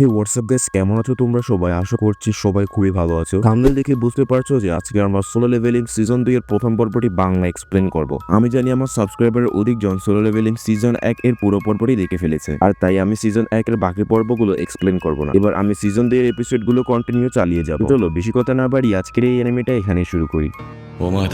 হে WhatsApp gas কেমন আছো তোমরা সবাই? আশা করছি সবাই খুবই ভালো আছো। থামনেল দেখে বুঝতে পারছ যে আজকে আমরা সোলো লেভেলিং সিজন দুই এর প্রথম পর্বটি বাংলা এক্সপ্লেন করব। আমি জানি আমার সাবস্ক্রাইবারের অধিকজন সোলো লেভেলিং সিজন এক এর পুরো পর্বটি দেখে ফেলেছে। আর তাই আমি সিজন এক এর বাকি পর্বগুলো এক্সপ্লেন করব না। এবার আমি সিজন দুই এর এপিসোডগুলো কন্টিনিউ চালিয়ে যাব। চলো, বেশি কথা না বাড়ি আজকের এই অ্যানিমেটা এখানে শুরু করি। ওমায়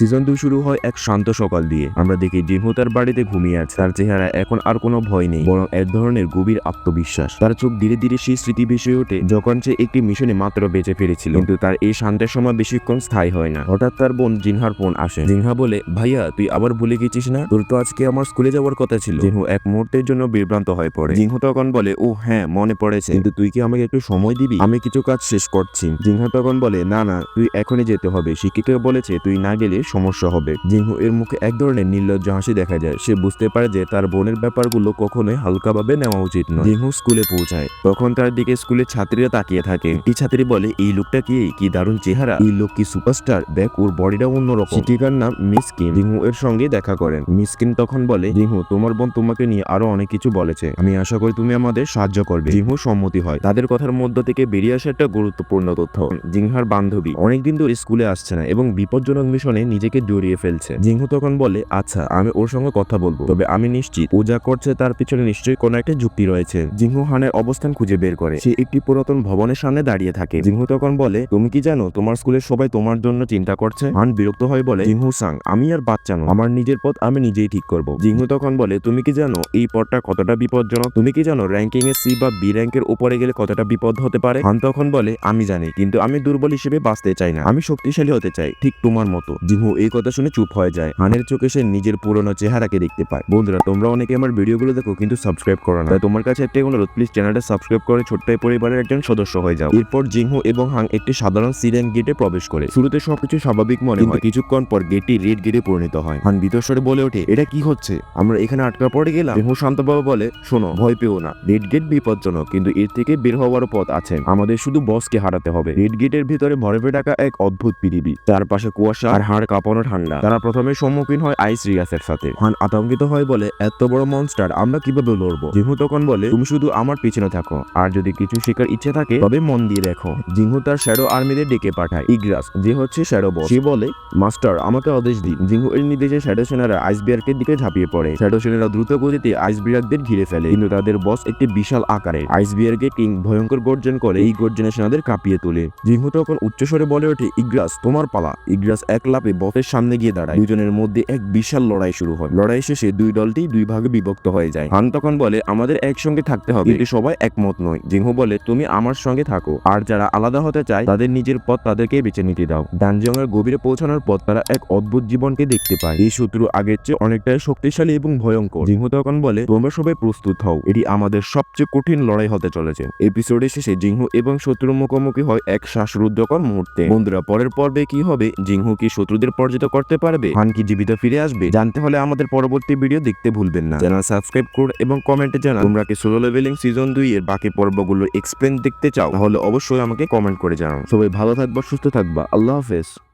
সিজন দুই শুরু হয় এক শান্ত সকাল দিয়ে। আমরা দেখি জিহু তার বাড়িতে ঘুমিয়ে আছে। তার চেহারা এখন আর কোনো ভয় নেই, বরং এক ধরনের গভীর আত্মবিশ্বাস। তার চোখ ধীরে ধীরে সেই স্মৃতি ভেসে ওঠে যখন সে একটি মিশনে মাত্র বেঁচে ফিরেছিল। কিন্তু তার এই শান্তের সময় বেশিক্ষণ স্থায়ী হয় না। হঠাৎ তার বোন জিনহার ফোন আসে। জিনহা বলে, ভাইয়া, তুই আবার ভুলে গেছিস না? তোর তো আজকে আমার স্কুলে যাওয়ার কথা ছিল। জিহু এক মুহূর্তের জন্য বিভ্রান্ত হয়ে পড়ে। জিহু তখন বলে ও হ্যাঁ মনে পড়েছে। কিন্তু তুই কি আমাকে একটু সময় দিবি? আমি কিছু কাজ শেষ করছি। জিনহা তখন বলে, না না, তুই এখনই যেতে হবে। শিক্ষিকা বলেছে, তুই না গেলে সমস্যা হবে। জিংহু এর মুখে এক ধরনের নির্লজ্জ হাসি দেখা যায়। সে বুঝতে পারে যে তার বোনের ব্যাপারগুলো কখনোই হালকাভাবে নেওয়া উচিত নয়। জিনহু স্কুলে পৌঁছায়। তখন তার দিকে স্কুলের ছাত্রীরা তাকিয়ে থাকে। একটি ছাত্রী বলে, এই লোকটা কি কি দারুণ চেহারা? এই লোক কি সুপারস্টার? দেখ, ওর বডিটা অন্যরকম। শিক্ষিকার নাম মিস কিম জিনহু এর সঙ্গে দেখা করেন। মিস কিম তখন বলে জিনহু তোমার বোন তোমাকে নিয়ে আরও অনেক কিছু বলেছে। আমি আশা করি তুমি আমাদের সাহায্য করবে। জিনহু সম্মতি হয়। তাদের কথার মধ্য থেকে বেরিয়ে আসা একটা গুরুত্বপূর্ণ তথ্য। জিংহার বান্ধবী অনেকদিন ধরে স্কুলে আসছে না এবং বিপজ্জনক মিশনে নিজেকে জড়িয়ে ফেলছে। জিনহু তখন বলে আচ্ছা আমি ওর সঙ্গে কথা বলব। তবে আমি নিশ্চিত, ও যা করছে তার পিছনে নিশ্চয়ই কোনো একটা যুক্তি রয়েছে। জিনহু হানের অবস্থান খুঁজে বের করে। সে একটি পুরাতন ভবনের সামনে দাঁড়িয়ে থাকে। জিংহু তখন বলে, তুমি কি জানো, তোমার স্কুলের সবাই তোমার জন্য চিন্তা করছে? হান বিরক্ত হয়ে বলে জিনহু সাং, আমি আর বাচ্চা নয় আমার নিজের পথ আমি নিজেই ঠিক করব। জিংহু তখন বলে, তুমি কি জানো, এই পথটা কতটা বিপজ্জনক? তুমি কি জানো র্যাঙ্কিং এ সি বা বি র্যাঙ্কের উপরে গেলে কতটা বিপদ হতে পারে? হান তখন বলে, আমি জানি, কিন্তু আমি দুর্বল হিসেবে বাঁচতে চাই না। আমি শক্তিশালী হতে চাই, ঠিক তোমার মতো। জিনহু এই কথা শুনে চুপ হয়ে যায়। হানের চোখে সে নিজের পুরনো চেহারাকে দেখতে পায়। বন্ধুরা তোমরা অনেকে আমার ভিডিওগুলো দেখো কিন্তু সাবস্ক্রাইব করো না। তাই তোমার কাছে একটা অনুরোধ প্লিজ চ্যানেলটা সাবস্ক্রাইব করে ছোট্ট পরিবারের একজন সদস্য হয়ে যাও। এরপর জিংহু এবং হাং একটি সাধারণ সিরেন গেটে প্রবেশ করে। শুরুতে সবকিছু স্বাভাবিক মনে হয়। কিছুক্ষণ পর গেটটি রেড গেটে পরিণত হয়। হান বিতস্বরে বলে ওঠে এটা কি হচ্ছে? আমরা এখানে আটকা পড়ে গেলাম? জিংহু শান্তভাবে বলে শোনো ভয় পেও না। রেড গেট বিপজ্জনক কিন্তু এর থেকে বের হওয়ার পথ আছে। আমাদের শুধু বসকে হারাতে হবে। রেড গেটের ভিতরে ভরপে টাকা এক অদ্ভুত পৃথিবী তার পাশে কুয়াশা আর হাড় কাঁপানো ঠান্ডা। তারা প্রথমে সম্মুখীন হয় আইস রিয়াসের সাথে। হান আতঙ্কিত হয় বলে, এত বড় মনস্টার আমরা কীভাবে লড়বো? জিহু তখন বলে, তুমি শুধু আমার পিছনে থাকো। আর যদি কিছু শেখার ইচ্ছে থাকে, তবে মন দিয়ে দেখো। জিহু তার শ্যাডো আর্মিদের ডেকে পাঠায়। ইগ্রাস, যে হচ্ছে শ্যাডো বস সে বলে, মাস্টার, আমাকে আদেশ দিন। জিহু এর নির্দেশে শ্যাডো সেনারা আইস বিয়ারকের দিকে ঝাঁপিয়ে পড়ে। শ্যাডো সেনারা দ্রুত গতিতে আইস বিয়ারদের ঘিরে ফেলে। কিন্তু তাদের বস একটি বিশাল আকারের আইস বিয়ারকে কিং ভয়ঙ্কর গর্জন করে এই গর্জনে সেনাদের কাঁপিয়ে তোলে। জিহু তখন উচ্চস্বরে বলে ওঠে, ইগ্রাস, তোমার পালা। ইগ্রাস এক লাফে বসের সামনে গিয়ে দাঁড়ায়। দুজনের মধ্যে এক বিশাল লড়াই শুরু হয়। লড়াই শেষে দুই দলটি দুই ভাগে বিভক্ত হয়ে যায়। হান তখন বলে, আমাদের একসঙ্গে থাকতে হবে। কিন্তু সবাই একমত নয়। জিংহু বলে, তুমি আমার সঙ্গে থাকো। আর যারা আলাদা হতে চায়, তাদের নিজের পথ তাদেরকে বেছে নিতে দাও। ডানজং এর গভীরে পৌঁছানোর পর তারা এক অদ্ভুত জীবনকে দেখতে পায়। এই শত্রু আগের চেয়ে অনেকটাই শক্তিশালী এবং ভয়ঙ্কর। জিংহু তখন বলে, তোমরা সবাই প্রস্তুত হও। এটি আমাদের সবচেয়ে কঠিন লড়াই হতে চলেছে। এপিসোডের শেষে জিংহু এবং শত্রুর মুখোমুখি হয় এক শ্বাসরুদ্ধকর মুহূর্তে। বন্ধুরা, পরের পর্বে কি হবে? জিংহু কি শত্রুদের পরাজিত করতে পারবে? হান কি জীবিত ফিরে আসবে? জানতে হলে আমাদের পরবর্তী ভিডিও দেখতে ভুলবেন না। চ্যানেল সাবস্ক্রাইব করুন এবং কমেন্টে জানান, তোমরা কি সোলো লেভেলিং সিজন দুই এর বাকি পর্বগুলো এক্সপ্লেন দেখতে চাও? তাহলে অবশ্যই আমাকে কমেন্ট করে জানাও। সবাই ভালো থাকবা, সুস্থ থাকবা। আল্লাহ হাফেজ।